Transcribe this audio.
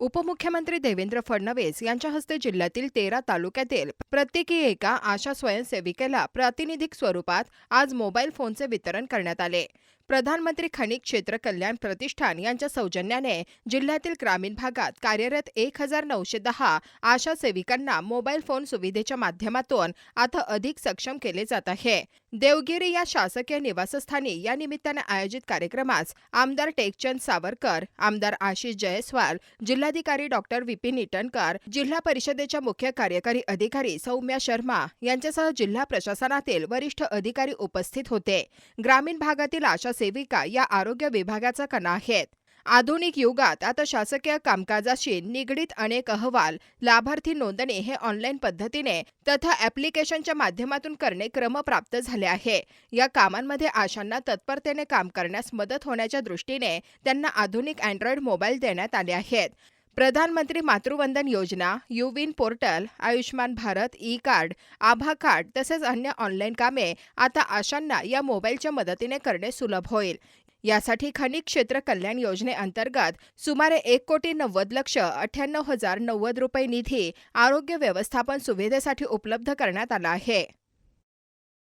उपमुख्यमंत्री देवेंद्र फडणवीस यांच्या हस्ते जिल्ह्यातील तेरा तालुक्यातील प्रत्येकी एका आशा स्वयंसेविकेला प्रातिनिधिक स्वरूपात आज मोबाईल फोनचे वितरण करण्यात आले. प्रधानमंत्री खनिज क्षेत्र कल्याण प्रतिष्ठान यांच्या सौजन्याने जिल्ह्यातील ग्रामीण भागात कार्यरत एक हजार नऊशे दहा आशा सेविकांना मोबाईल फोन सुविधेच्या माध्यमातून आता अधिक सक्षम केले जात आहे. देवगिरी या शासकीय निवासस्थानी या निमित्ताने आयोजित कार्यक्रमास आमदार टेकचंद सावरकर आमदार आशिष जयस्वाल जिल्हाधिकारी डॉक्टर विपिन इटनकर जिल्हा परिषदेच्या मुख्य कार्यकारी अधिकारी सौम्या शर्मा यांच्यासह जिल्हा प्रशासनातील वरिष्ठ अधिकारी उपस्थित होते. ग्रामीण भागातील आशा सेविका या आरोग्य विभागाचा कणा आहेत. आधुनिक युगात आता शासकीय कामकाजाशी निगडीत अनेक अहवाल लाभार्थी नोंदणी हे ऑनलाईन पद्धतीने तथा ॲप्लिकेशनच्या माध्यमातून करणे क्रमप्राप्त झाले आहे. या कामांमध्ये आशांना तत्परतेने काम करण्यास मदत होण्याच्या दृष्टीने त्यांना आधुनिक अँड्रॉइड मोबाईल देण्यात आले आहेत. प्रधानमंत्री मातृवंदन Yojana युविन portal Ayushman Bharat e card Abha card तसेच अन्य ऑनलाईन कामे आता आशांना या मोबाईलच्या मदतीने करणे सुलभ होईल. यासाठी खनिज क्षेत्र कल्याण योजनेअंतर्गत सुमारे एक कोटी नव्वद लक्ष अठ्ठ्याण्णव हजार नव्वद रुपये निधी आरोग्य व्यवस्थापन सुविधेसाठी उपलब्ध करण्यात आला आहे.